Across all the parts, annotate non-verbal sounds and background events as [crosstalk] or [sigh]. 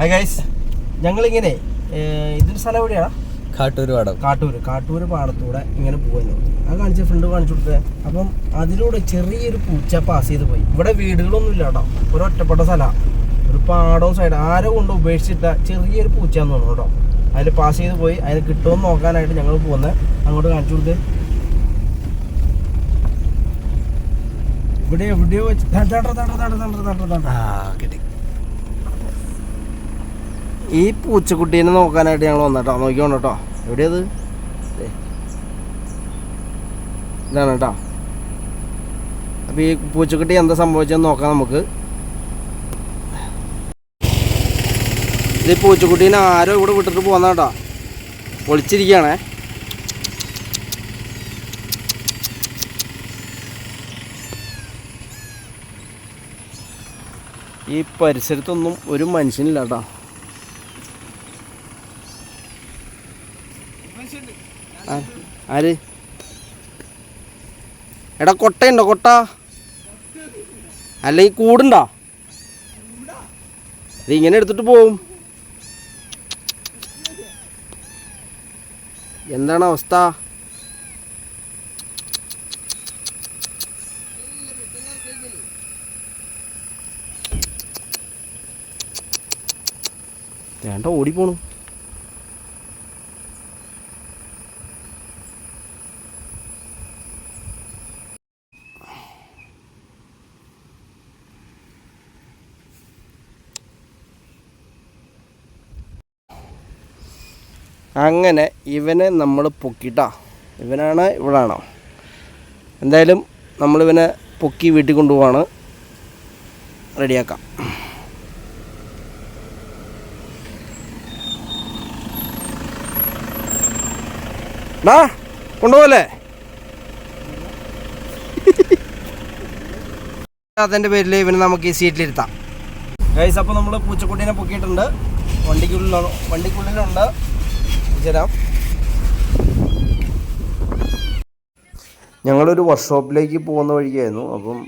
Hi guys ഞങ്ങളിങ്ങനെ ഇതൊരു സ്ഥലം എവിടെയാണ് കാട്ടൂർ പാടം. കാട്ടൂര് കാട്ടൂര് പാടത്തൂടെ ഇങ്ങനെ പോകുന്നു ആ കാണിച്ച ഫ്രണ്ട് കാണിച്ചു കൊടുത്തേ. അപ്പം അതിലൂടെ ചെറിയൊരു പൂച്ച പാസ് ചെയ്ത് പോയി. ഇവിടെ വീടുകളൊന്നും ഇല്ല കേട്ടോ ഒരു ഒറ്റപ്പെട്ട സ്ഥലമാണ് ഒരു പാടവും സൈഡ് ആരോ കൊണ്ട് ഉപേക്ഷിച്ചിട്ട ചെറിയൊരു പൂച്ചയാന്ന് തോന്നുന്നു കേട്ടോ. അതിൽ പാസ് ചെയ്ത് പോയി. അതിന് കിട്ടുമെന്ന് നോക്കാനായിട്ട് ഞങ്ങൾ പോകുന്നത് അങ്ങോട്ട് കാണിച്ചു കൊടുത്ത്. ഇവിടെ എവിടെയോ വെച്ച് തണ്ട തണ്ട തണ്ട തണ്ട തണ്ട തണ്ട കിട്ടി ഈ പൂച്ചക്കുട്ടീനെ നോക്കാനായിട്ട് ഞങ്ങൾ വന്നട്ടോ. നോക്കിക്കോണം കേട്ടോ. എവിടെയത്. ഇതാണ് കേട്ടോ. അപ്പോൾ ഈ പൂച്ചക്കുട്ടി എന്താ സംഭവിച്ചതെന്ന് നോക്കാം നമുക്ക്. ഇത് പൂച്ചക്കുട്ടീനെ ആരോ ഇവിടെ വിട്ടിട്ട് പോകുന്ന കേട്ടോ. ഒളിച്ചിരിക്കുകയാണേ ഈ പരിസരത്തൊന്നും ഒരു മനുഷ്യനില്ല കേട്ടോ. ആര്? എടാ കൊട്ടയുണ്ടോ? കൊട്ട? അല്ലെങ്കിൽ കൂടുണ്ടോ? ഇത് ഇങ്ങനെ എടുത്തിട്ട് പോവും. എന്താണ് അവസ്ഥ? വേണ്ട ഓടിപ്പോണു അങ്ങനെ ഇവനെ നമ്മൾ പൊക്കിട്ടാ. ഇവനാണ് ഇവിടാണോ എന്തായാലും നമ്മളിവനെ പൊക്കി വീട്ടിൽ കൊണ്ടുപോവാണ്. റെഡിയാക്കാം. ഡാ കൊണ്ടുപോകല്ലേ അതിന്റെ പേരിൽ ഇവന് നമുക്ക് ഈ സീറ്റിലിരുത്താം. ഗൈസ് അപ്പോൾ നമ്മൾ പൂച്ചക്കുട്ടീനെ പൊക്കിയിട്ടുണ്ട്. വണ്ടിക്കുള്ളിലാണ് വണ്ടിക്കുള്ളിലുണ്ട്. ചേരാം ഞങ്ങളൊരു വർക്ക്ഷോപ്പിലേക്ക് പോകുന്ന വഴിക്കായിരുന്നു അപ്പം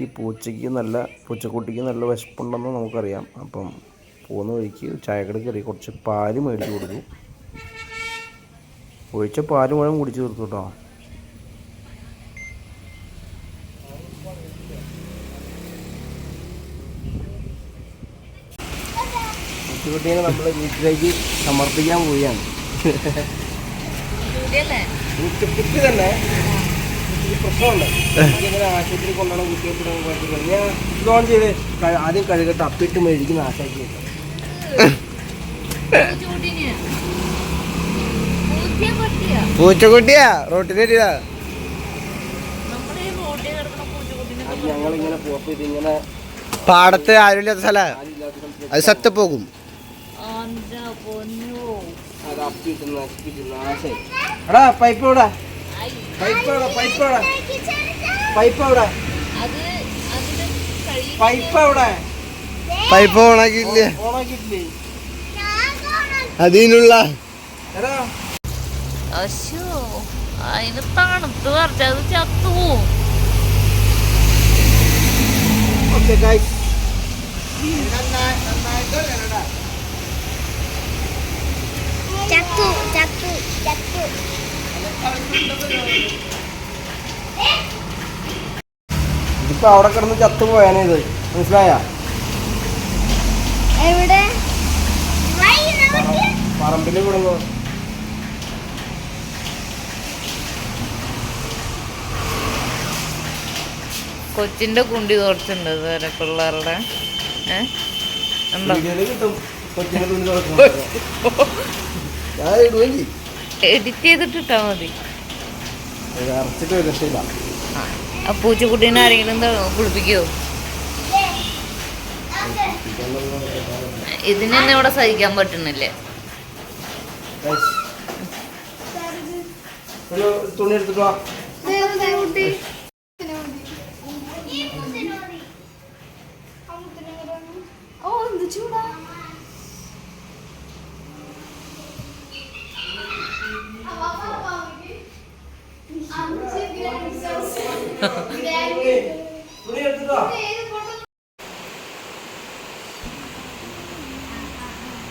ഈ പൂച്ചയ്ക്ക് നല്ല പൂച്ചക്കുട്ടിക്ക് നല്ല വിശപ്പുണ്ടെന്ന് നമുക്കറിയാം. അപ്പം പോകുന്ന വഴിക്ക് ചായക്കട കയറി കുറച്ച് പാൽ മേടിച്ച് കൊടുത്തു. ഒഴിച്ച പാൽ മുഴുവൻ കുടിച്ച് തീർത്തു കേട്ടോ പൂച്ചക്കുട്ടീനെ നമ്മൾ വീട്ടിലേക്ക് സമർപ്പിക്കാൻ പോവുകയാണ്. കുട്ടി തന്നെ. ഈ പ്രശ്നമുണ്ട്. ഇങ്ങനെ ആശുപത്രി കൊണ്ടുപോകണം കുട്ടിയെ കുഴപ്പമില്ല ഞാൻ ഇത് ഓൺ ചെയ്ത് ക- ആദ്യം കഴുകട്ട് അപ്പിട്ട് മേടിക്കുന്ന ആശാക്കി പൂച്ചക്കുട്ടിയാ? റോട്ടിലേറ്റാ അത് ഞങ്ങളിങ്ങനെ പോയപ്പോൾ ഇതിങ്ങനെ പാടത്ത് ആരുമില്ലാത്ത സ്ഥല. അത് സത്ത് പോകും അത് അപ്പിട്ട് നശിപ്പിച്ച് നാശായി എടാ പൈപ്പ് എവിടെ? പൈപ്പ് എവിടെ? പൈപ്പ് എവിടെ? പൈപ്പ് എവിടെ? പൈപ്പ് എവിടെ? പൈപ്പ് ഓണാക്കിയില്ല ഓണാക്കിയിട്ടില്ലേ അതിനുള്ള അശോ അതിന് തണുത്ത് പറിച്ചത് ചത്തുപോവും. ഓക്കെ ഗൈസ് ഇതിപ്പോ അവിടെ കിടന്ന് ചത്തു പോയാണ് ഇത്. മനസ്സിലായ? പറമ്പിൽ വിടുന്നു. കൊച്ചിന്റെ കുണ്ടി തുറച്ചിട്ടുണ്ട് ഇതുവരെ പിള്ളേരുടെ. ഏഹ് കിട്ടും. കൊച്ചിന്റെ കുണ്ടി തുറക്കും [laughs] എഡിറ്റ് ചെയ്തിട്ട് ഇട്ടാൽ മതി ആ പൂച്ചക്കുട്ടീനെ ആരെങ്കിലും കുളിപ്പിക്കുമോ ഇതിനെന്നെ ഇവിടെ സഹിക്കാൻ പറ്റുന്നില്ലേ. തുണി എടുത്തിട്ട് വാ.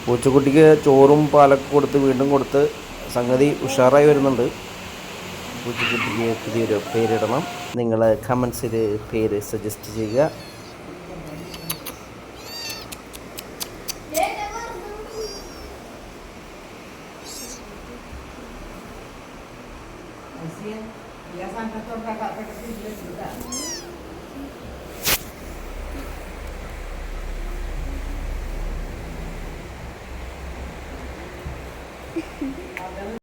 പൂച്ചക്കുട്ടിക്ക് ചോറും പാലൊക്കെ കൊടുത്ത് വീണ്ടും കൊടുത്ത് സംഗതി ഉഷാറായി വരുന്നുണ്ട്. പൂച്ചക്കുട്ടിക്ക് പുതിയൊരു പേരിടണം. നിങ്ങൾ കമൻസിൽ പേര് സജസ്റ്റ് ചെയ്യുക. habisin ya sampai tuh kakak pergi juga [laughs] juga ada.